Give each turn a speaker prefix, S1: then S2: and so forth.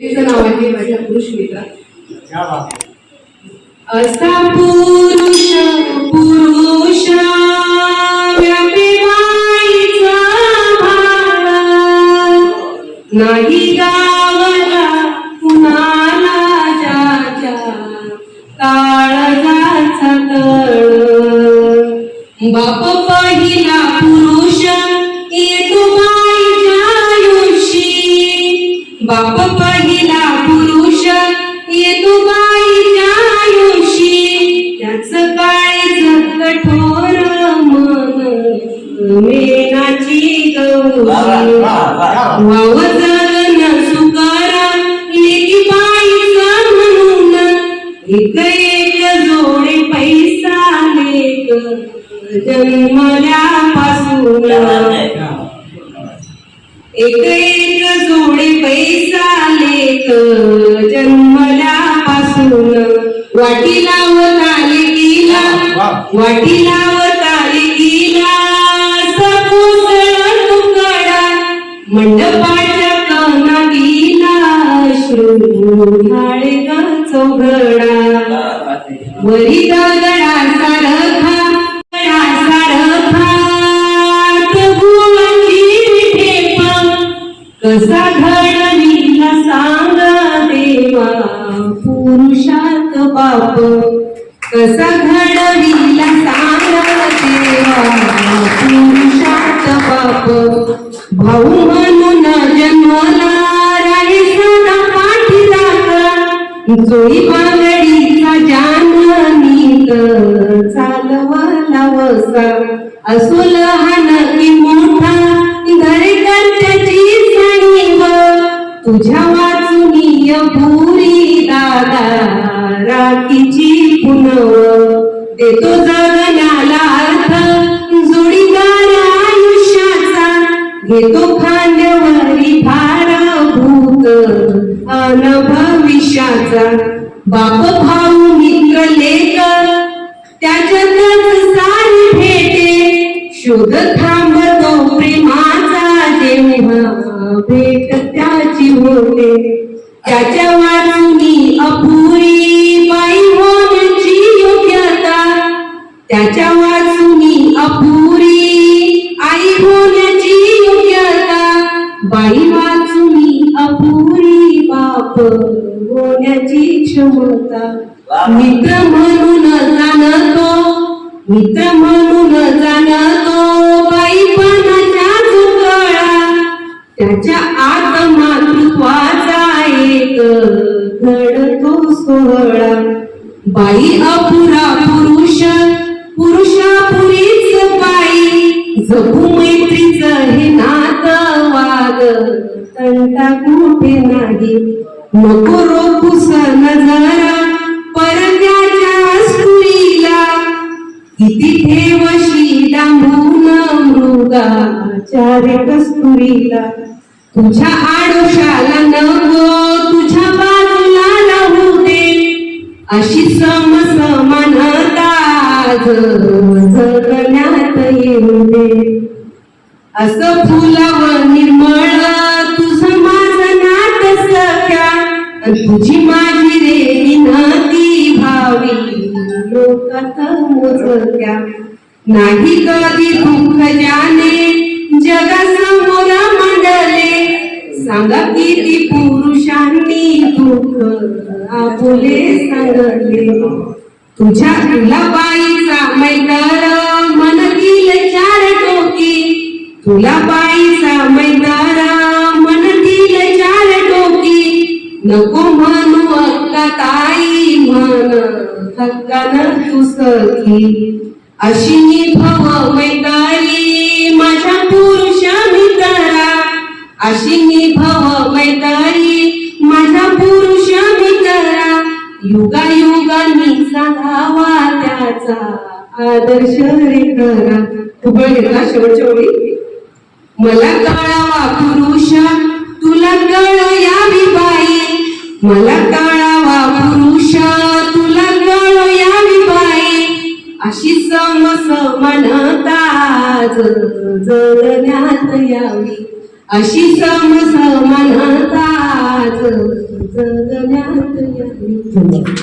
S1: तिचं नाव आहे माझ्या पुरुष मित्र. असा पुरुष पुरुष. नाही गावला कुणाला काळजाचा तळ. बाप पहिला पुरुष बाप पहिला पुरुष येतो बाईच्या आयुषी त्याच काळीज कठोर मन. मेनाची गौरी. वाव जगन सुकर लेकी बाईचा म्हणून. एक एक जोडे पैसा लेक जन्मल्यापासून. एक एक जोडे पैसा लेक जन्मल्यापासून. वाटी लावत आले वाटी लावत आले तुकडा मंडपाच्या ग चौघडा. वरी दगडा कसा घडविला सांग देवा पुरुषात बाप कसा घडविला सांग देवा पुरुषात बाप भाऊ म्हणून जन्मला राही सदा पाठीराखा जोई बांगडीचा जाननीत चालवला वसा असो लहान की मोठा तुझ्या वाचुनीय भूरी दादा राखीची पुनव देतो जगण्याला अर्थ. जोडीदार आयुष्याचा घेतो खांद्यावरी भारभूत अनभविष्याचा. बाप भाऊ मित्र लेख त्याच्यातच सारी भेटे. शोध थांबतो प्रेमाचा जेव्हा भेट. त्याची होते. त्याच्या वाचुनी अपुरी बाई होण्याची योग्यता. त्याच्या वाचुनी अपुरी आई होण्याची योग्यता. बाई वाचुनी अपुरी बाप होण्याची क्षमता. मित्र म्हणून जाणतो मित्र म्हणून जाणतो. बाई अपुरा पुरुष पुरुषापुरीच बाई. जगू मैत्रीच हे नात वाग तंटा कुठे नाही. नको रोखू सन जरा परद्याच्या स्त्रीला किती ठेवशी डांबून मृगाचार्य कस्तुरीला. तुझ्या आडोशाला नको अशी सम समानता जगण्यात येऊ दे. असं फुलाव निर्मळ तुझ माझं नात सख्या. तुझी माझी रे विनती भावी लोकात मोजक्या. नाही कधी दुःख जाने जगासमोर मांडले. सांगा किती पुरुषांनी दुःख आपुले सांगले तुझ्या तुलाबाईचा मैदार मनतील चार टोकी. तुला बाईचा मैदार मनतील चार टोकी. नको म्हणू अक्का ताई म्हण हक्कानं तू सखी. अशी मी भव मैदारी माझ्या पुरुष मित्रा अशी मी त्याचा आदर्श रे करा उभं मला कळावा पुरुष तुला कळ बाई. मला कळावा पुरुष तुला कळ बाई. अशी समस म्हणता जगण्यात यावी. अशी समस म्हणता जगण्यात यावी.